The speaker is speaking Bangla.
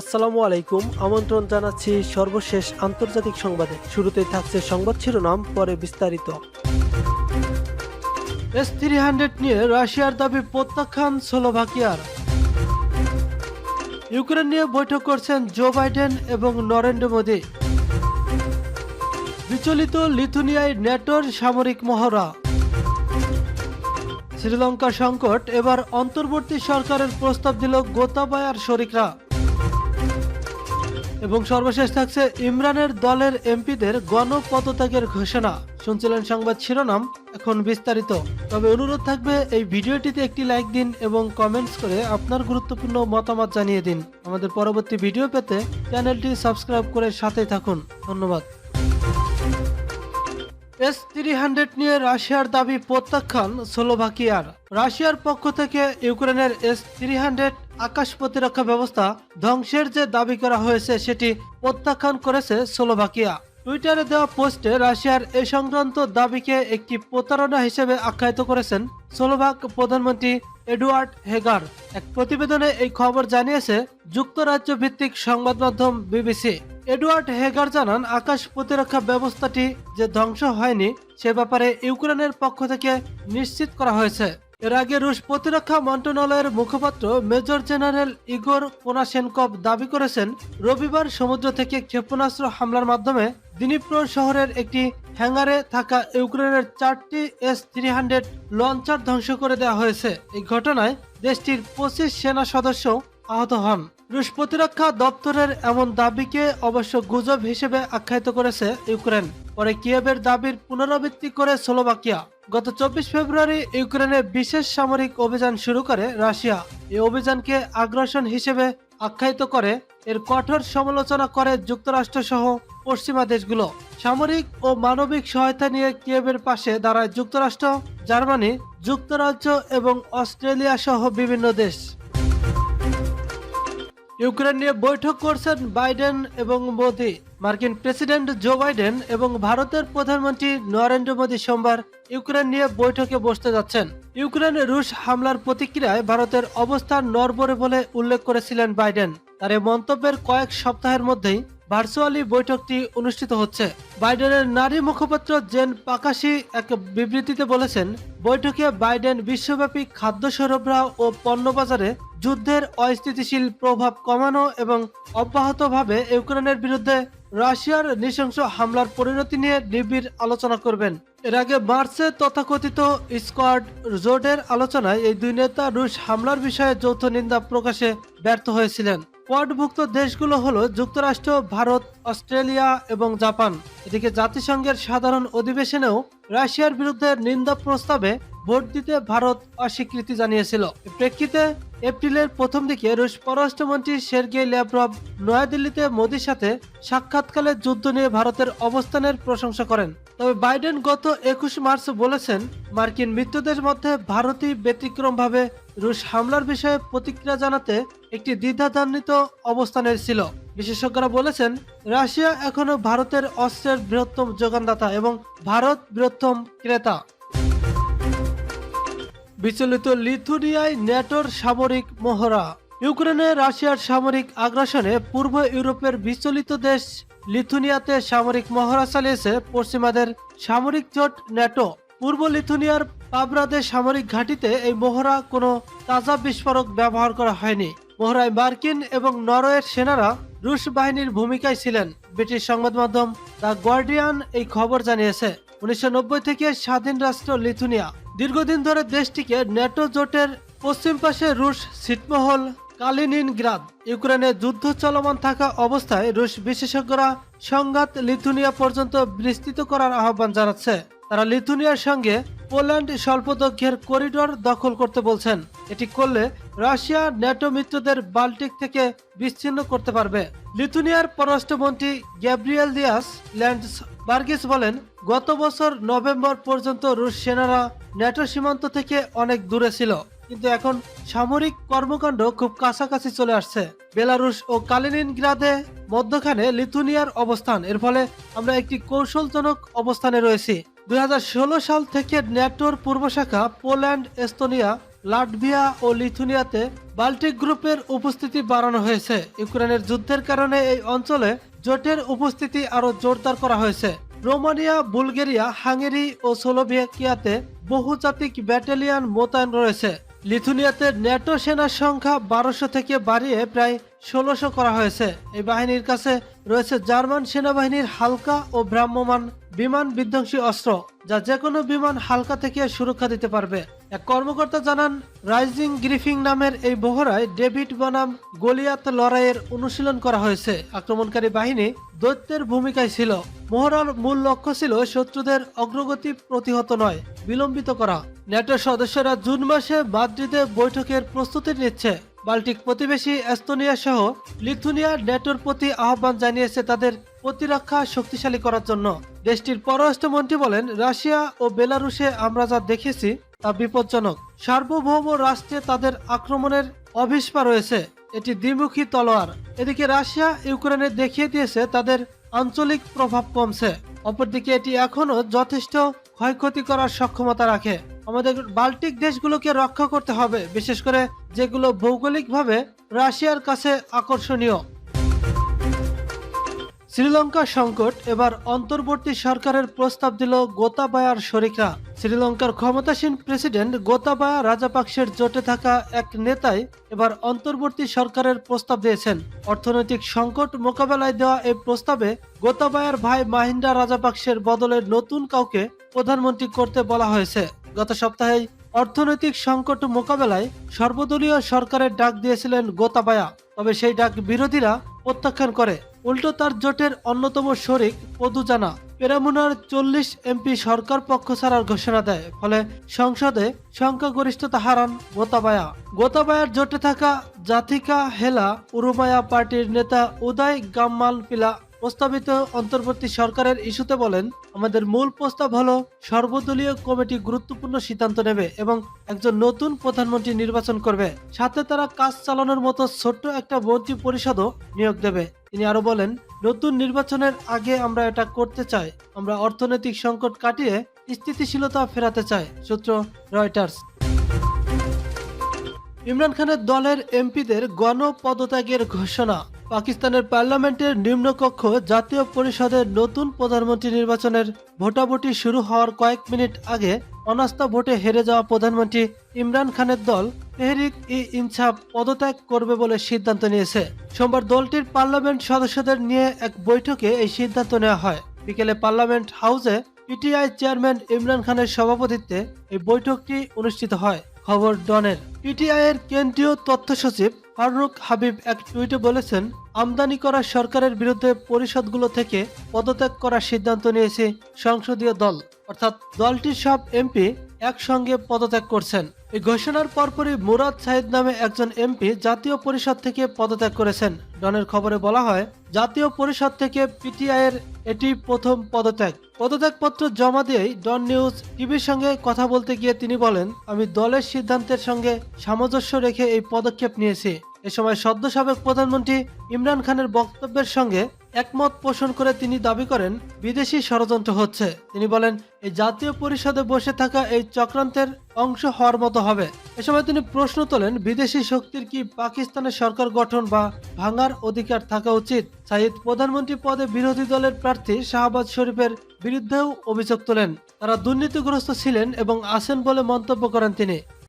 আসসালামু আলাইকুম। আমন্ত্রণ জানাচ্ছি সর্বশেষ আন্তর্জাতিক সংবাদে। শুরুতেই থাকছে সংবাদ শিরোনাম, পরে বিস্তারিত। এস থ্রি হান্ড্রেড নিয়ে রাশিয়ার দাবি প্রত্যাখ্যান স্লোভাকিয়ার। ইউক্রেন নিয়ে বৈঠক করছেন জো বাইডেন এবং নরেন্দ্র মোদী। বিচলিত লিথুনিয়ায় নেটোর সামরিক মহড়া। শ্রীলঙ্কা সংকট, এবার অন্তর্বর্তী সরকারের প্রস্তাব দিল গোতাবায়ার শরিকরা। এবং সর্বশেষ থাকছে ইমরানের দলের এমপিদের গণপদত্যাগের ঘোষণা। শুনছিলেন সংবাদ শিরোনাম, এখন বিস্তারিত। তবে অনুরোধ থাকবে, এই ভিডিওটিতে একটি লাইক দিন এবং কমেন্টস করে আপনার গুরুত্বপূর্ণ মতামত জানিয়ে দিন। আমাদের পরবর্তী ভিডিও পেতে চ্যানেলটি সাবস্ক্রাইব করে সাথে থাকুন। ধন্যবাদ। এস থ্রি হান্ড্রেড নিয়ে রাশিয়ার দাবি প্রত্যাখ্যান স্লোভাকিয়ার। রাশিয়ার পক্ষ থেকে ইউক্রেনের এস থ্রি হান্ড্রেড আকাশ প্রতিরক্ষা ব্যবস্থা ধ্বংসের যে দাবি করা হয়েছে সেটি প্রত্যাখ্যান করেছে স্লোভাকিয়া। টুইটারে দেওয়া পোস্টে রাশিয়ার এ সংক্রান্ত দাবিকে একটি প্রতারণা হিসেবে আখ্যায়িত করেছেন স্লোভাক প্রধানমন্ত্রী এডওয়ার্ড হেগার। এক প্রতিবেদনে এই খবর জানিয়েছে যুক্তরাজ্য ভিত্তিক সংবাদ মাধ্যম বিবিসি। এডওয়ার্ড হেগার জানান, আকাশ প্রতিরক্ষা ব্যবস্থাটি যে ধ্বংস হয়নি, সে ব্যাপারে ইউক্রেনের পক্ষ থেকে নিশ্চিত করা হয়েছে। এর আগে রুশ প্রতিরক্ষা মন্ত্রণালয়ের মুখপাত্র মেজর জেনারেল ইগোর কোনাশেনকভ দাবি করেছেন, রবিবার সমুদ্র থেকে ক্ষেপণাস্ত্র হামলার মাধ্যমে দিনিপ্রো শহরের একটি হ্যাঙ্গারে থাকা ইউক্রেনের চারটি এস থ্রি হান্ড্রেড লঞ্চার ধ্বংস করে দেওয়া হয়েছে। এই ঘটনায় দেশটির পঁচিশ সেনা সদস্য আহত হন। রুশ প্রতিরক্ষা দপ্তরের এমন দাবিকে অবশ্য গুজব হিসেবে আখ্যায়িত করেছে ইউক্রেন। পরে কিয়েভের দাবির পুনরাবৃত্তি করে স্লোভাকিয়া। গত চব্বিশ ফেব্রুয়ারি ইউক্রেনে বিশেষ সামরিক অভিযান শুরু করে রাশিয়া। এই অভিযানকে আগ্রাসন হিসেবে আখ্যায়িত করে, এর কঠোর সমালোচনা করে যুক্তরাষ্ট্র সহ পশ্চিমা দেশগুলো। সামরিক ও মানবিক সহায়তা নিয়ে কিয়েভের পাশে দাঁড়ায় যুক্তরাষ্ট্র, জার্মানি, যুক্তরাজ্য এবং অস্ট্রেলিয়া সহ বিভিন্ন দেশ। ইউক্রেন নিয়ে বৈঠক করছেন বাইডেন এবং মোদি। মার্কিন প্রেসিডেন্ট জো বাইডেন এবং ভারতের প্রধানমন্ত্রী নরেন্দ্র মোদী সোমবার ইউক্রেন নিয়ে বৈঠকে বসতে যাচ্ছেন। ইউক্রেনে রুশ হামলার প্রতিক্রিয়ায় ভারতের অবস্থান নরবরে বলে উল্লেখ করেছিলেন বাইডেন। তার এই মন্তব্যের কয়েক সপ্তাহের মধ্যেই ভার্চুয়ালি বৈঠকটি অনুষ্ঠিত হচ্ছে। বাইডেনের নারী মুখপাত্র জেন পাকাশি এক বিবৃতিতে বলেছেন, বৈঠকে বাইডেন বিশ্বব্যাপী খাদ্য সরবরাহ ও পণ্য বাজারে যুদ্ধের অস্থিতিশীল প্রভাব কমানো এবং অব্যাহতভাবে ইউক্রেনের বিরুদ্ধে রাশিয়ার নৃশংস হামলার পরিণতি নিয়ে নিবিড় আলোচনা করবেন। এর আগে মার্চে তথাকথিত স্কোয়াড জোটের আলোচনায় এই দুই নেতা রুশ হামলার বিষয়ে যৌথ নিন্দা প্রকাশে ব্যর্থ হয়েছিলেন। কোয়াডভুক্ত দেশগুলো হলো যুক্তরাষ্ট্র, ভারত, অস্ট্রেলিয়া এবং জাপান। এদিকে জাতিসংঘের সাধারণ অধিবেশনেও রাশিয়ার বিরুদ্ধে নিন্দা প্রস্তাবে ভোট দিতে ভারত অস্বীকৃতি জানিয়েছিল। প্রেক্ষিতে এপ্রিলের প্রথম দিকে রুশ পররাষ্ট্রমন্ত্রী সের্গেই ল্যাভরভ নয়াদিল্লিতে মোদির সাথে সাক্ষাৎকালে যুদ্ধ নিয়ে ভারতের অবস্থানের প্রশংসা করেন। তবে বাইডেন গত একুশ মার্চ বলেছেন, মার্কিন মিত্রদের মধ্যে ভারতই ব্যতিক্রমভাবে রুশ হামলার বিষয়ে প্রতিক্রিয়া জানাতে একটি দ্বিধাদ্বান্বিত অবস্থানের ছিল। বিশেষজ্ঞরা বলেছেন, রাশিয়া এখনও ভারতের অস্ত্রের বৃহত্তম যোগানদাতা এবং ভারত বৃহত্তম ক্রেতা। বিচলিত লিথুনিয়ায় ন্যাটোর সামরিক মহড়া। ইউক্রেনে রাশিয়ার সামরিক আগ্রাসনে পূর্ব ইউরোপের বিচলিত দেশ লিথুনিয়াতে সামরিক মহড়া চালিয়েছে পশ্চিমাদের সামরিক জোট ন্যাটো। পূর্ব লিথুনিয়ার পাবরাদে সামরিক ঘাঁটিতে এই মহড়া কোনো তাজা বিস্ফোরক ব্যবহার করা হয়নি। মহড়ায় মার্কিন এবং নরওয়ের সেনারা রুশ বাহিনীর ভূমিকায় ছিলেন। ব্রিটিশ সংবাদ মাধ্যম দ্য গার্ডিয়ান এই খবর জানিয়েছে। উনিশশো নব্বই থেকে স্বাধীন রাষ্ট্র লিথুনিয়া। দীর্ঘদিন ধরে দেশটিকে ন্যাটো জোটের পশ্চিম পাশে রুশ ছিটমহল কালিনিনগ্রাদ। ইউক্রেনে যুদ্ধ চলমান থাকা অবস্থায় রুশ বিশেষজ্ঞরা সংঘাত লিথুনিয়া পর্যন্ত বিস্তৃত করার আহ্বান জানাচ্ছে। তারা লিথুনিয়ার সঙ্গে পোল্যান্ড স্বল্পদৈর্ঘ্যের করিডোর দখল করতে বলছেন। এটি করলে রাশিয়া ন্যাটো মিত্রদের বাল্টিক থেকে বিচ্ছিন্ন করতে পারবে। লিথুনিয়ার পররাষ্ট্রমন্ত্রী গ্যাব্রিয়েল দিয়াস ল্যান্ডস বার্গিস বলেন, গত বছর নভেম্বর পর্যন্ত রুশ সেনারা ন্যাটো সীমান্ত থেকে অনেক দূরে ছিল, কিন্তু এখন সামরিক কর্মকাণ্ড খুব কাছাকাছি চলে আসছে। বেলারুশ ও কালিনিনগ্রাদে মধ্যখানে লিথুনিয়ার অবস্থান, এর ফলে আমরা একটি কৌশলজনক অবস্থানে রয়েছি। দুই হাজার ষোলো সাল থেকে ন্যাটোর পূর্ব শাখা পোল্যান্ড, এস্তোনিয়া লাটভিয়া ও লিথুনিয়াতে বাল্টিক গ্রুপের উপস্থিতি বাড়ানো হয়েছে। ইউক্রেনের যুদ্ধের কারণে এই অঞ্চলে জোটের উপস্থিতি আরও জোরদার করা হয়েছে। রোমানিয়া, বুলগেরিয়া, হাঙ্গেরি ও সোলোভিয়াকিয়াতে বহুজাতিক ব্যাটালিয়ান মোতায়েন রয়েছে। লিথুনিয়াতে ন্যাটো সেনার সংখ্যা বারোশো থেকে বাড়িয়ে প্রায় ষোলোশো করা হয়েছে। এই বাহিনীর কাছে রয়েছে জার্মান সেনাবাহিনীর হালকা ও ভ্রাম্যমান বিমান বিধ্বংসী অস্ত্র, যা যে কোনো বিমান হালকা থেকে সুরক্ষা দিতে পারবে। এক কর্মকর্তা জানান, রাইজিং গ্রিফিং নামের এই বহরায় ডেভিড বনাম গলিয়াত লড়াইয়ের অনুশীলন করা হয়েছে। আক্রমণকারী বাহিনী দৈত্যের ভূমিকায় ছিল। মহড়ার মূল লক্ষ্য ছিল শত্রুদের অগ্রগতি প্রতিহত নয়, বিলম্বিত করা। ন্যাটো সদস্যরা জুন মাসে মাদ্রিদে বৈঠকের প্রস্তুতি নিচ্ছে। বাল্টিক প্রতিবেশী এস্তোনিয়া সহ লিথুনিয়া ন্যাটোর প্রতি আহ্বান জানিয়েছে তাদের প্রতিরক্ষা শক্তিশালী করার জন্য। দেশটির পররাষ্ট্রমন্ত্রী বলেন, রাশিয়া ও বেলারুশে আমরা যা দেখেছি তা বিপজ্জনক। সার্বভৌম রাষ্ট্রে তাদের আক্রমণের অভিস্পা রয়েছে। এটি দ্বিমুখী তলোয়ার। এদিকে রাশিয়া ইউক্রেনে দেখিয়ে দিয়েছে তাদের আঞ্চলিক প্রভাব কমছে। অপরদিকে এটি এখনও যথেষ্ট ক্ষয়ক্ষতি করার সক্ষমতা রাখে। আমাদের বাল্টিক দেশগুলোকে রক্ষা করতে হবে, বিশেষ করে যেগুলো ভৌগোলিকভাবে রাশিয়ার কাছে আকর্ষণীয়। শ্রীলঙ্কা সংকট এবার অন্তর্বর্তী সরকারের প্রস্তাব দিল গোতাবায়ার শরিকরা শ্রীলঙ্কার ক্ষমতাসীন প্রেসিডেন্ট গোতাবায়া রাজাপাকসের জোটে থাকা এক নেতাই এবার অন্তর্বর্তী সরকারের প্রস্তাব দিয়েছেন। অর্থনৈতিক সংকট মোকাবেলায় দেওয়া এই প্রস্তাবে গোতাবায়ার ভাই মাহিন্দা রাজাপাকসের বদলে নতুন কাউকে প্রধানমন্ত্রী করতে বলা হয়েছে। গত সপ্তাহে অর্থনৈতিক সংকট মোকাবেলায় সর্বদলীয় সরকারের ডাক দিয়েছিলেন গোতাবায়া। তবে সেই ডাক বিরোধীরা প্রত্যাখ্যান করে। উল্টো তার জোটের অন্যতম শরিক পদুজানা। পেরামুনার চল্লিশ এমপি সরকার পক্ষ ছাড়ার ঘোষণা দেয়। ফলে সংসদে সংখ্যাগরিষ্ঠতা হারান গোতাবায়া। গোতাবায়ার জোটে থাকা জাথিকা হেলা উরুমায়া পার্টির নেতা উদয় গাম্মাল পিলা প্রস্তাবিত অন্তর্বর্তী সরকারের ইস্যুতে বলেন, আমাদের মূল প্রস্তাব হলো সর্বদলীয় কমিটি গুরুত্বপূর্ণ সিদ্ধান্ত নেবে এবং একজন নতুন প্রধানমন্ত্রী নির্বাচন করবে। সাথে তারা কাজ চালানোর মতো ছোট্ট একটা মন্ত্রী পরিষদও নিয়োগ দেবে। তিনি আরও বলেন, নতুন নির্বাচনের আগে আমরা এটা করতে চাই। আমরা অর্থনৈতিক সংকট কাটিয়ে স্থিতিশীলতা ফেরাতে চাই। সূত্র রয়টার্স। ইমরান খানের দলের এমপিদের গণ পদত্যাগের ঘোষণা। পাকিস্তানের পার্লামেন্টের নিম্নকক্ষ জাতীয় পরিষদের নতুন প্রধানমন্ত্রী নির্বাচনের ভোটাভুটি শুরু হওয়ার কয়েক মিনিট আগে অনাস্থা ভোটে হেরে যাওয়া প্রধানমন্ত্রী ইমরান খানের দল তেহরিক ই ইনসাফ পদত্যাগ করবে বলে সিদ্ধান্ত নিয়েছে। সোমবার দলটির পার্লামেন্ট সদস্যদের নিয়ে এক বৈঠকে এই সিদ্ধান্ত নেওয়া হয়। বিকেলে পার্লামেন্ট হাউসে পিটিআই চেয়ারম্যান ইমরান খানের সভাপতিত্বে এই বৈঠকটি অনুষ্ঠিত হয়। খবর ডনের। পিটিআই এর কেন্দ্রীয় তথ্য সচিব ফারুক হাবিব এক টুইটে বলেছেন, আমদানি করা সরকারের বিরুদ্ধে পরিষদগুলো থেকে পদত্যাগ করার সিদ্ধান্ত নিয়েছে সংসদীয় দল। অর্থাৎ দলটির সব এমপি একসঙ্গে পদত্যাগ করছেন। এই ঘোষণার পরপরই মুরাদ সাইদ নামে একজন এমপি জাতীয় পরিষদ থেকে পদত্যাগ করেছেন। ডনের খবরে বলা হয়, জাতীয় পরিষদ থেকে পিটিআই এর এটি প্রথম পদত্যাগ। পদত্যাগপত্র জমা দিয়েই ডন নিউজ টিভির সঙ্গে কথা বলতে গিয়ে তিনি বলেন, আমি দলের সিদ্ধান্তের সঙ্গে সামঞ্জস্য রেখে এই পদক্ষেপ নিয়েছি। এ সময় সদ্য সাবেক প্রধানমন্ত্রী ইমরান খানের বক্তব্যের সঙ্গে একমত পোষণ করে তিনি দাবি করেন, বিদেশি ষড়যন্ত্র হচ্ছে। তিনি বলেন, এই জাতীয় পরিষদে বসে থাকা এই চক্রান্তের অংশ হওয়ার মতো হবে। এ সময় তিনি প্রশ্ন তোলেন, বিদেশি শক্তির কি পাকিস্তানের সরকার গঠন বা ভাঙার অধিকার থাকা উচিত? সাইদ প্রধানমন্ত্রী পদে বিরোধী দলের প্রার্থী শাহবাজ শরীফের বিরুদ্ধেও অভিযোগ তোলেন। তারা দুর্নীতিগ্রস্ত ছিলেন এবং আছেন বলে মন্তব্য করেন তিনি।